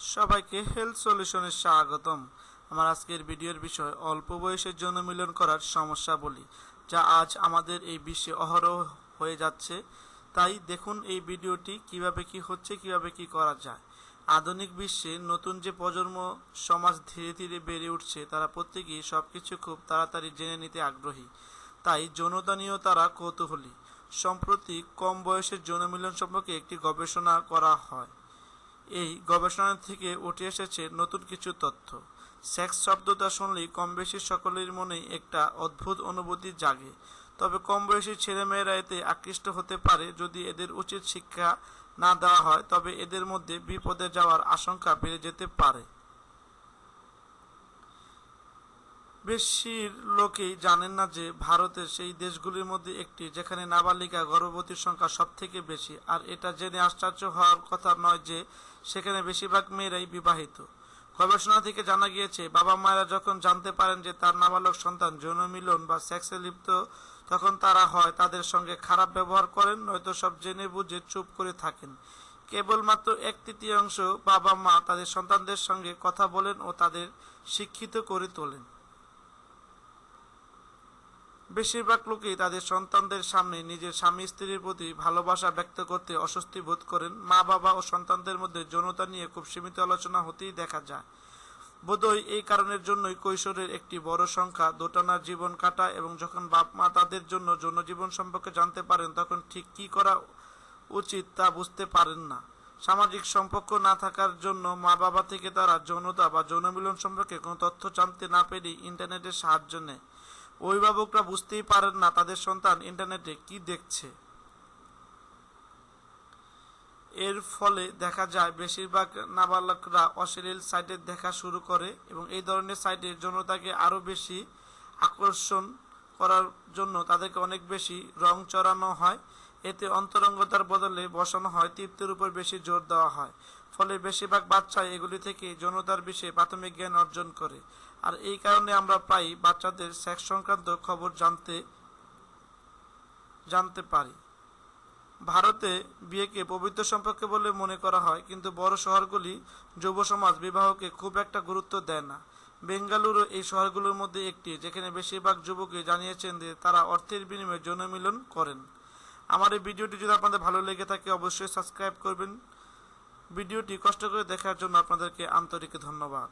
সবাইকে হেলথ সলিউশনে স্বাগতম। আমার আজকের ভিডিওর বিষয়, অল্প বয়সের জন্য মিলন করার সমস্যা বলি, যা আজ আমাদের এই বিশ্বে অহরহ হয়ে যাচ্ছে। তাই দেখুন এই ভিডিওটি কীভাবে কি হচ্ছে, কীভাবে কি করা যায়। আধুনিক বিশ্বে নতুন যে প্রজন্ম, সমাজ ধীরে ধীরে বেড়ে উঠছে, তারা প্রত্যেকেই সব কিছু খুব তাড়াতাড়ি জেনে নিতে আগ্রহী। তাই যৌনতা নিয়েও তারা কৌতূহলী। সম্প্রতি কম বয়সের যৌন মিলন সম্পর্কে একটি গবেষণা করা হয়। এই গবেষণা থেকে উঠে এসেছে নতুন কিছু তথ্য। সেক্স শব্দটা শুনলেই কম বেশি সকলের মনে একটা অদ্ভুত অনুভূতি জাগে। তবে কম বয়সী ছেলেমেয়েরা এতে আকৃষ্ট হতে পারে যদি এদের উচিত শিক্ষা না দেওয়া হয়, তবে এদের মধ্যে বিপদে যাওয়ার আশঙ্কা বেড়ে যেতে পারে। বেশির লোকেই জানেন না যে ভারতের সেই দেশগুলির মধ্যে একটি, যেখানে নাবালিকা গর্ভবতীর সংখ্যা সব থেকে বেশি। আর এটা জেনে আশ্চর্য হওয়ার কথা নয় যে সেখানে বেশিরভাগ মেয়েরাই বিবাহিত। গবেষণা থেকে জানা গিয়েছে, বাবা মায়েরা যখন জানতে পারেন যে তার নাবালক সন্তান যৌন মিলন বা সেক্সে লিপ্ত তখন তারা হয়, তাদের সঙ্গে খারাপ ব্যবহার করেন, নয়তো সব জেনে বুঝে চুপ করে থাকেন। কেবলমাত্র এক তৃতীয়াংশ বাবা মা তাদের সন্তানদের সঙ্গে কথা বলেন ও তাদের শিক্ষিত করে তোলেন। বেশিরভাগ লোকেই তাদের সন্তানদের সামনে নিজের স্বামী স্ত্রীর প্রতি ভালোবাসা ব্যক্ত করতে অস্বস্তি বোধ করেন। মা, বাবা ও সন্তানদের মধ্যে যৌনতা নিয়ে খুব সীমিত আলোচনা হতেই দেখা যায়। বোধহয় এই কারণের জন্যই কৈশোরের একটি বড় সংখ্যা দোটানার জীবন কাটা এবং যখন বাপ মা তাদের জন্য যৌন জীবন সম্পর্কে জানতে পারেন, তখন ঠিক কি করা উচিত তা বুঝতে পারেন না। সামাজিক সম্পর্ক না থাকার জন্য মা বাবা থেকে তারা যৌনতা বা যৌনমিলন সম্পর্কে কোনো তথ্য জানতে না পেরেই ইন্টারনেটের সাহায্য নেয়। অভিভাবকরা বুঝতেই পারেন না তাদের সন্তান ইন্টারনেটে কি দেখছে। এর ফলে দেখা যায়, বেশিরভাগ নাবালকরা অশ্লীল সাইটে দেখা শুরু করে এবং এই ধরনের সাইটে জনতাকে আরও বেশি আকর্ষণ করার জন্য তাদেরকে অনেক বেশি রং চড়ানো হয়। এতে অন্তরঙ্গতার বদলে বসানো হয়, তৃপ্তির উপর বেশি জোর দেওয়া হয়। ফলে বেশিরভাগ বাচ্চাই এগুলি থেকে যৌনতার বিষয়ে প্রাথমিক জ্ঞান অর্জন করে। আর এই কারণে আমরা প্রায় বাচ্চাদের সেক্স সংক্রান্ত খবর জানতে জানতে পারি। ভারতে বিয়েকে পবিত্র সম্পর্কে বলে মনে করা হয়, কিন্তু বড় শহরগুলি যুব সমাজ বিবাহকে খুব একটা গুরুত্ব দেয় না। বেঙ্গালুরু এই শহরগুলোর মধ্যে একটি, যেখানে বেশিরভাগ যুবকই জানিয়েছেন যে তারা অর্থের বিনিময়ে যৌন মিলন করেন। আমার এই ভিডিওটি যদি আপনাদের ভালো লেগে থাকে, অবশ্যই সাবস্ক্রাইব করবেন। ভিডিওটি কষ্ট করে দেখার জন্য আপনাদেরকে আন্তরিক ধন্যবাদ।